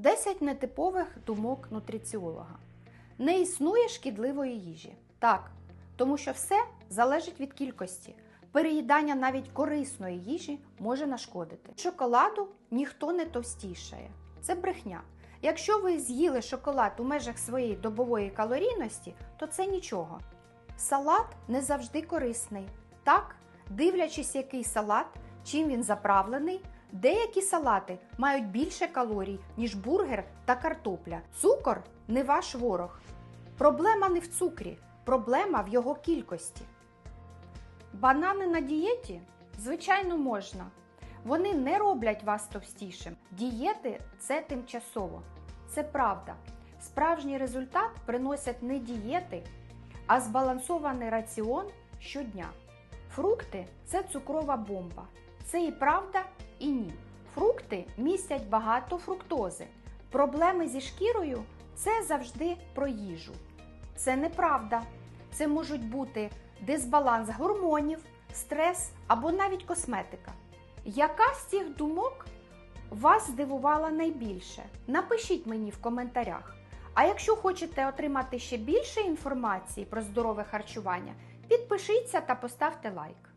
10 нетипових думок нутриціолога. Не існує шкідливої їжі. Так, тому що все залежить від кількості. Переїдання навіть корисної їжі може нашкодити. Шоколаду ніхто не товстішає. Це брехня. Якщо ви з'їли шоколад у межах своєї добової калорійності, то це нічого. Салат не завжди корисний. Так, дивлячись, який салат, чим він заправлений, деякі салати мають більше калорій, ніж бургер та картопля. Цукор не ваш ворог. Проблема не в цукрі, проблема в його кількості. Банани на дієті? Звичайно, можна. Вони не роблять вас товстішим. Дієти це тимчасово. Це правда. Справжній результат приносять не дієти, а збалансований раціон щодня. Фрукти це цукрова бомба. Це і правда, і ні. Фрукти містять багато фруктози. Проблеми зі шкірою це завжди про їжу. Це неправда. Це можуть бути дисбаланс гормонів, стрес або навіть косметика. Яка з цих думок вас здивувала найбільше? Напишіть мені в коментарях. А якщо хочете отримати ще більше інформації про здорове харчування, підпишіться та поставте лайк.